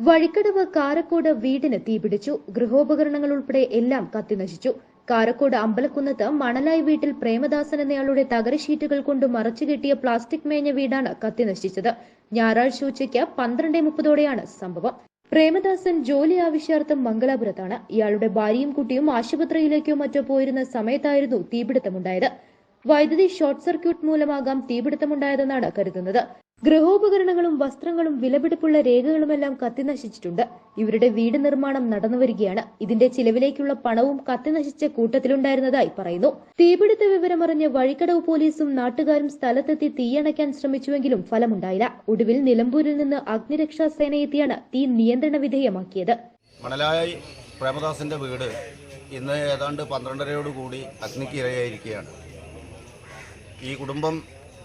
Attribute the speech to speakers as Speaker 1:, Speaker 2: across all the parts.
Speaker 1: വഴിക്കടവ് കാരക്കോട് വീടിന് തീപിടിച്ചു ഗൃഹോപകരണങ്ങൾ ഉൾപ്പെടെ എല്ലാം കത്തിനശിച്ചു കാരക്കോട് അമ്പലക്കുന്നത്ത് മണലായി വീട്ടിൽ പ്രേമദാസൻ എന്നയാളുടെ തകരഷീറ്റുകൾ കൊണ്ട് മറച്ചുകെട്ടിയ പ്ലാസ്റ്റിക് മേഞ്ഞ വീടാണ് കത്തിനശിച്ചത് ഞായറാഴ്ച ഉച്ചയ്ക്ക് പന്ത്രണ്ട് മുപ്പതോടെയാണ് സംഭവം. പ്രേമദാസൻ ജോലി ആവശ്യാർത്ഥം മംഗലാപുരത്താണ്. ഇയാളുടെ ഭാര്യയും കുട്ടിയും ആശുപത്രിയിലേക്കോ മറ്റോ പോയിരുന്ന സമയത്തായിരുന്നു തീപിടുത്തമുണ്ടായത്. വൈദ്യുതി ഷോർട്ട് സർക്യൂട്ട് മൂലമാകാം തീപിടുത്തമുണ്ടായതെന്നാണ് കരുതുന്നത്. ഗൃഹോപകരണങ്ങളും വസ്ത്രങ്ങളും വിലപിടിപ്പുള്ള രേഖകളുമെല്ലാം കത്തിനശിച്ചിട്ടുണ്ട്. ഇവരുടെ വീട് നിർമ്മാണം നടന്നുവരികയാണ്. ഇതിന്റെ ചിലവിലേക്കുള്ള പണവും കത്തിനശിച്ച കൂട്ടത്തിലുണ്ടായിരുന്നതായി പറയുന്നു. തീപിടുത്ത വിവരമറിഞ്ഞ് വഴിക്കടവ് പോലീസും നാട്ടുകാരും സ്ഥലത്തെത്തി തീയണയ്ക്കാൻ ശ്രമിച്ചുവെങ്കിലും ഫലമുണ്ടായില്ല. ഒടുവിൽ നിലമ്പൂരിൽ നിന്ന് അഗ്നിരക്ഷാ സേന എത്തിയാണ് തീ നിയന്ത്രണ വിധേയമാക്കിയത്.
Speaker 2: മണലായി പ്രേമദാസിന്റെ വീട് ഇന്ന് ഏതാണ്ട് പന്ത്രണ്ടരയോടുകൂടി അഗ്നിക്ക് ഇരയായിരിക്കുകയാണ്. ഈ കുടുംബം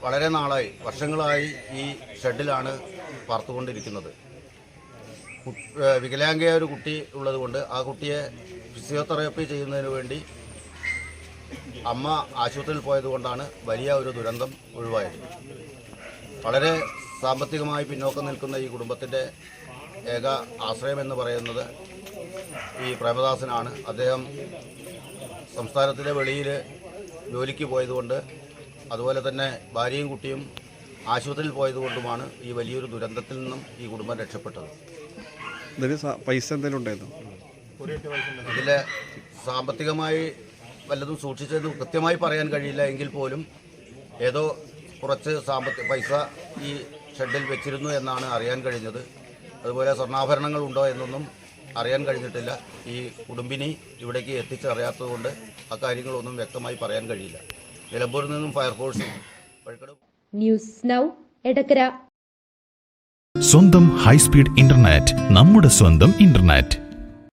Speaker 2: വളരെ നാളായി വർഷങ്ങളായി ഈ ഷെഡിലാണ് പാർത്തുകൊണ്ടിരിക്കുന്നത്. വികലാംഗയ വികലാംഗയായ ഒരു കുട്ടി ഉള്ളതുകൊണ്ട് ആ കുട്ടിയെ ഫിസിയോതെറാപ്പി ചെയ്യുന്നതിന് വേണ്ടി അമ്മ ആശുപത്രിയിൽ പോയതുകൊണ്ടാണ് വലിയ ഒരു ദുരന്തം ഒഴിവായത്. വളരെ സാമ്പത്തികമായി പിന്നോക്കം നിൽക്കുന്ന ഈ കുടുംബത്തിന്റെ ഏക ആശ്രയം എന്ന് പറയുന്നത് ഈ പ്രേമദാസനാണ്. അദ്ദേഹം സംസ്ഥാനത്തിലെ വെളിയിൽ ജോലിക്ക് പോയതുകൊണ്ട് അതുപോലെ തന്നെ ഭാര്യയും കുട്ടിയും ആശുപത്രിയിൽ പോയതുകൊണ്ടുമാണ് ഈ വലിയൊരു ദുരന്തത്തിൽ നിന്നും ഈ കുടുംബം രക്ഷപ്പെട്ടത്.
Speaker 3: ഇതിന് പൈസ എന്തെങ്കിലും ഉണ്ടായിരുന്നു?
Speaker 2: ഇതിൽ സാമ്പത്തികമായി വല്ലതും സൂക്ഷിച്ചത് കൃത്യമായി പറയാൻ കഴിയില്ല എങ്കിൽ പോലും ഏതോ കുറച്ച് സാമ്പത്തിക പൈസ ഈ ഷെഡിൽ വെച്ചിരുന്നു എന്നാണ് അറിയാൻ കഴിഞ്ഞത്. അതുപോലെ സ്വർണാഭരണങ്ങൾ ഉണ്ടോ എന്നൊന്നും അറിയാൻ കഴിഞ്ഞിട്ടില്ല. ഈ കുടുംബിനി ഇവിടേക്ക് എത്തിച്ചറിയാത്തതുകൊണ്ട് ആ കാര്യങ്ങളൊന്നും വ്യക്തമായി പറയാൻ കഴിയില്ല. നിലമ്പൂരിൽ നിന്നും ഫയർഫോഴ്സും
Speaker 1: ന്യൂസ് നൗ എടക്കര.
Speaker 4: സ്വന്തം ഹൈസ്പീഡ് ഇന്റർനെറ്റ് നമ്മുടെ സ്വന്തം ഇന്റർനെറ്റ്.